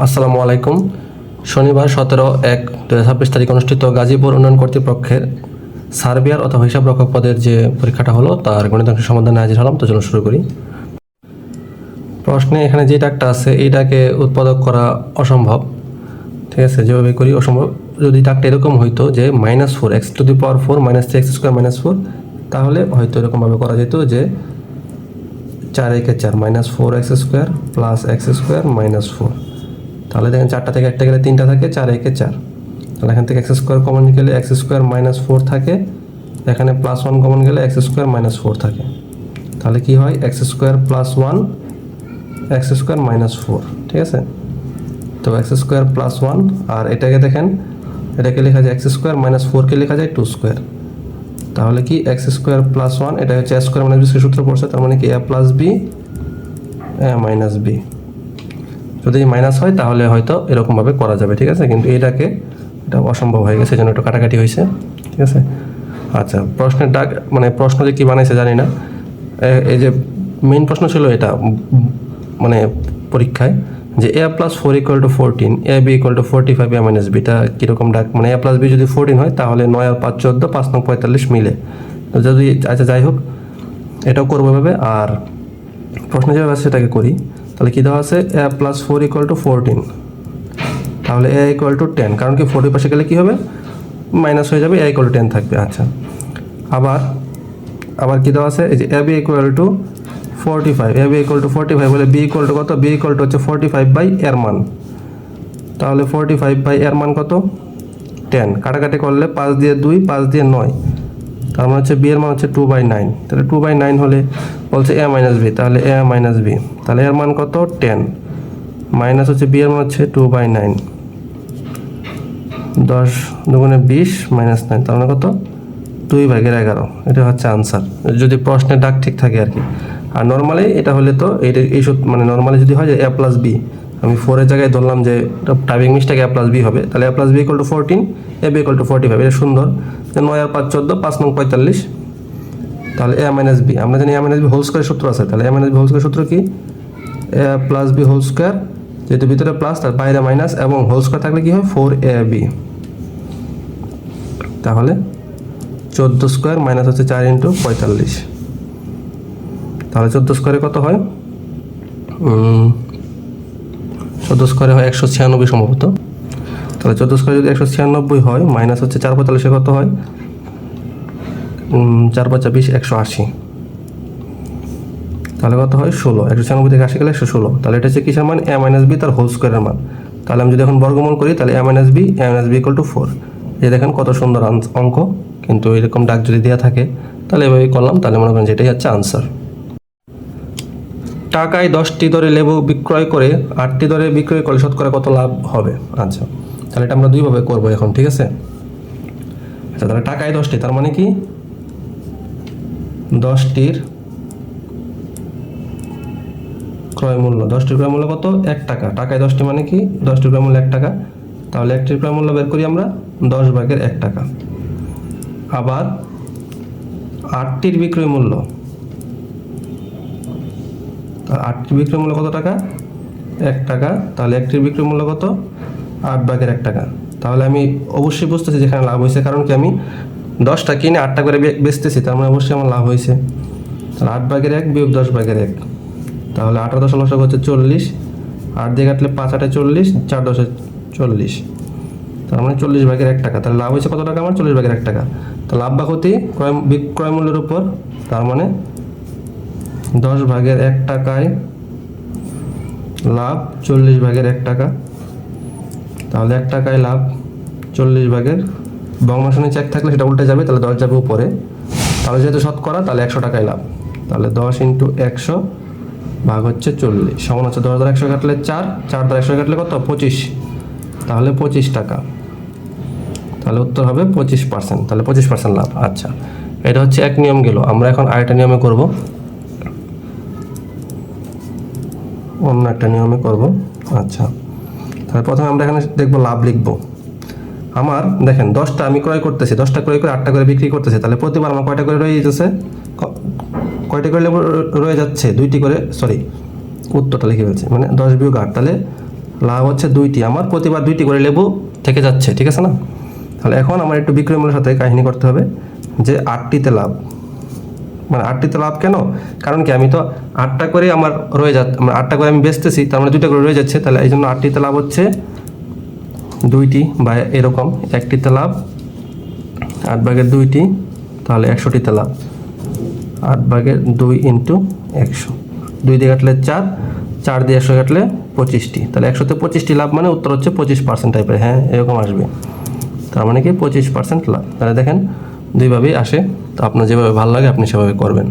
আসসালামু আলাইকুম। শনিবার সতেরো এক দু ছাব্বিশ তারিখ অনুষ্ঠিত গাজীপুর উন্নয়ন কর্তৃপক্ষের সার্বিয়ার অথবা হিসাব রক্ষক পদের যে পরীক্ষাটা হলো, তার গণিতাংশ সমাধানে হাজির হলাম। তো শুরু করি। প্রশ্নে এখানে যে ডাকটা আছে এই ডাকে উৎপাদক করা অসম্ভব। ঠিক আছে, যেভাবে করি অসম্ভব। যদি ডাকটা এরকম হইতো যে minus four X to the power four minus three X square minus four তাহলে হয়তো এরকমভাবে করা যেত যে চার একে চার minus four X square plus X square minus four তাহলে দেখেন চারটা থেকে একটা গেলে তিনটা থাকে, চার একে চার। তাহলে এখান থেকে এক্স স্কোয়ার কমন গেলে এক্স স্কোয়ার মাইনাস ফোর থাকে, এখানে প্লাস ওয়ান কমন গেলে এক্স স্কোয়ার মাইনাস ফোর থাকে। তাহলে কি হয়? X square plus one X square minus four ঠিক আছে? তো এক্স স্কোয়ার প্লাস ওয়ান আর এটাকে দেখেন, এটাকে লেখা যায় এক্স স্কোয়ার মাইনাস ফোরকে লেখা যায় টু স্কোয়ার তাহলে কি? এক্স স্কোয়ার প্লাস ওয়ান এটা হচ্ছে স্কোয়ার মাইনাস বি সূত্র পড়ছে, তার মানে কি? A plus B A minus B যদি মাইনাস হয়, তাহলে হয়তো এরকমভাবে করা যাবে, ঠিক আছে? কিন্তু এটাকে, এটা অসম্ভব হয়ে গেছে যেন একটু কাটাকাটি হয়েছে, ঠিক আছে? আচ্ছা প্রশ্নের ডাক মানে প্রশ্ন যে কী বানাইছে জানি না। এই যে মেইন প্রশ্ন ছিল এটা মানে পরীক্ষায়, যে A plus four equal to fourteen A B equal to forty five A minus beta কীরকম ডাক? মানে এ প্লাস বি যদি ফোরটিন হয়, তাহলে নয় আর পাঁচ চোদ্দ, পাঁচ নয় পঁয়তাল্লিশ মিলে। যদি আচ্ছা যাই হোক, এটাও করব এভাবে, আর প্রশ্ন যেভাবে সেটাকে করি। তাহলে কী দেওয়া আছে? A plus four equal to fourteen তাহলে এ ইকুয়াল টু টেন কারণ কি ফোরটির পাশে গেলে কী হবে? মাইনাস হয়ে যাবে এ ইকুয়াল টু টেন থাকবে আচ্ছা। আবার আবার কী দেওয়া আছে? এই যে A B equal to forty five A B equal to forty five বলে বি ইকুয়াল টু কত? বি ইকুয়াল টু হচ্ছে ফোরটি ফাইভ বাই এর মান। তাহলে ফোরটি ফাইভ বাই এর মান কত? টেন কাটাকাটি করলে পাঁচ দিয়ে দুই, পাঁচ দিয়ে নয়। তার মানে হচ্ছে বি এর মান হচ্ছে টু বাই নাইন তাহলে টু বাই নাইন হলে বলছে এ মাইনাস বি তাহলে এ মাইনাস বি তাহলে এর মান কত? টেন মাইনাস হচ্ছে বি এর মান হচ্ছে টু বাই নাইন দশ দুগুণে বিশ মাইনাস নাইন তার মানে কত? দুই ভাগের এগারো। এটা হচ্ছে আনসার যদি প্রশ্নের ডাক ঠিক থাকে আর কি। আর নর্মালি এটা হলে তো এটা এই সূত্র- মানে নর্মালি যদি হয় যে এ প্লাস বি আমি ফোরের জায়গায় ধরলাম যে typing mistake A plus B হবে, তাহলে A plus B equal to fourteen A B equal to forty five এটা সুন্দর। নয় আর পাঁচ চোদ্দ পাঁচ নং পঁয়তাল্লিশ। তাহলে এ মাইনাস বি আমরা জানি A minus B whole square সূত্র আছে। তাহলে A minus B whole square সূত্র কি? A plus B whole square যেহেতু ভিতরে প্লাস তার বাইরে মাইনাস এবং হোল স্কোয়ার থাকলে কি হয়? ফোর এ বি তাহলে চোদ্দ স্কোয়ার মাইনাস হচ্ছে চার ইন্টু পঁয়তাল্লিশ। তাহলে চোদ্দ স্কোয়ারে কত হয়? চোদ্দ স্কোয়ারে হয় একশো ছিয়ানব্বই সম্ভবত। তাহলে চোদ্দ স্কোয়ারে যদি একশো ছিয়ানব্বই হয় মাইনাস হচ্ছে চার পঁয়তাল্লিশে কত হয়? চার পাঁচা বিশ, একশো আশি। তাহলে কত হয়? ষোলো। একশো ছিয়ানব্বই থেকে আশি গেলে একশো ষোলো। তাহলে এটা হচ্ছে কিসের মান? এ মাইনাস বি তার হোল স্কোয়ারের মান। তাহলে আমি যদি এখন বর্গমূল করি, তাহলে A minus B A minus B equal to four এই দেখেন কত সুন্দর অঙ্ক। কিন্তু এরকম ডাক যদি দেওয়া থাকে, তাহলে এভাবেই করলাম। তাহলে মনে করেন যেটাই হচ্ছে আনসার টাকায় দশটি দরে লেবু বিক্রয় করে, আটটি দরে বিক্রয় করলে শতকরা কত লাভ হবে? আচ্ছা। তাহলে এটা আমরা দুইভাবে করব এখন, ঠিক আছে? আচ্ছা তাহলে টাকায় দশটি, তার মানে কি? দশটির ক্রয় মূল্য, দশটির ক্রয় মূল্য কত? এক টাকা। টাকায় দশটি মানে কি? দশটির ক্রয় মূল্য এক টাকা। তাহলে একটির ক্রয় মূল্য বের করি আমরা দশ ভাগের এক টাকা। আবার আটটির বিক্রয় মূল্য। আটটির বিক্রয় মূল্য কত টাকা? এক টাকা। তাহলে একটির বিক্রয় মূল্য কত? আট ভাগের এক টাকা তাহলে আমি অবশ্যই বুঝতেছি যেখানে লাভ হয়েছে। কারণ কি আমি দশটা কিনে আটটা করে বেচতেছি, তার মানে অবশ্যই আমার লাভ হয়েছে। তাহলে আট ভাগের এক বিয়োগ দশ ভাগের এক। তাহলে আঠারো দশ লসক হচ্ছে চল্লিশ। আট দিয়ে কাটলে পাঁচ আটে চল্লিশ, চার দশে চল্লিশ। তার মানে চল্লিশ ভাগের এক টাকা। তাহলে লাভ হয়েছে কত টাকা আমার? চল্লিশ ভাগের এক টাকা। তো লাভ বা ক্ষতি ক্রয় বিক্রয় মূল্যের উপর। তার মানে দশ ভাগের এক টাকায় লাভ চল্লিশ ভাগের এক টাকা। তাহলে এক টাকায় লাভ চল্লিশ ভাগের বঙ্গমাসনে চেক থাকলে সেটা উল্টে যাবে, তাহলে দশ যাবে উপরে। তাহলে যেহেতু শতকরা, তাহলে একশো টাকায় লাভ। তাহলে দশ ইন্টু একশো ভাগ হচ্ছে চল্লিশ। সমান হচ্ছে দশ দ্বারা একশো কাটলে চার চার দ্বারা একশো কাটলে কত? পঁচিশ। তাহলে পঁচিশ টাকা। তাহলে উত্তর হবে পঁচিশ পার্সেন্ট তাহলে পঁচিশ পার্সেন্ট লাভ। আচ্ছা। এটা হচ্ছে এক নিয়ম গেল। আমরা এখন আরেকটা নিয়মে করব। অন্য একটা নিয়মে করব। আচ্ছা। তাহলে প্রথমে আমরা এখানে দেখব লাভ লিখব। আমার, দেখেন, দশটা আমি ক্রয় করতেছি, দশটা ক্রয় করে আটটা করে বিক্রি করতেছি, তাহলে প্রতিবার আমার কয়টা করে রয়ে যেতেছে কয়টা করে রয়ে যাচ্ছে? দুইটি করে সরি উত্তরটা লিখে ফেলছি মানে দশ বিয়োগ আট, তাহলে লাভ হচ্ছে দুইটি। আমার প্রতিবার দুইটি করে লেবু থেকে যাচ্ছে, ঠিক আছে না? তাহলে এখন আমার একটু বিক্রয় মূল্যের সাথে কাহিনী করতে হবে যে আটটিতে লাভ। মানে আটটি আটটিতে লাভ কেন? কারণ কি, আমি তো আটটা করে আমার রয়ে যা মানে আটটা করে আমি বেচতেছি, তার মানে দুইটা করে রয়ে যাচ্ছে, তাহলে এই জন্য আটটিতে লাভ হচ্ছে দুইটি বা এরকম, একটিতে লাভ, আট ভাগের দুইটি, তাহলে একশোটিতে লাভ। আট ভাগের দুই ইন্টু একশো। দুই দিয়ে কাটলে চার চার দিয়ে একশো কাটলে পঁচিশটি, তাহলে একশোতে পঁচিশটি লাভ মানে উত্তর হচ্ছে পঁচিশ পার্সেন্ট টাইপের হ্যাঁ এরকম আসবে। তার মানে কি, পঁচিশ পার্সেন্ট লাভ। তাহলে দেখেন দুইভাবেই আসে। তো আপনার যেভাবে ভালো লাগে আপনি সেভাবে করবেন।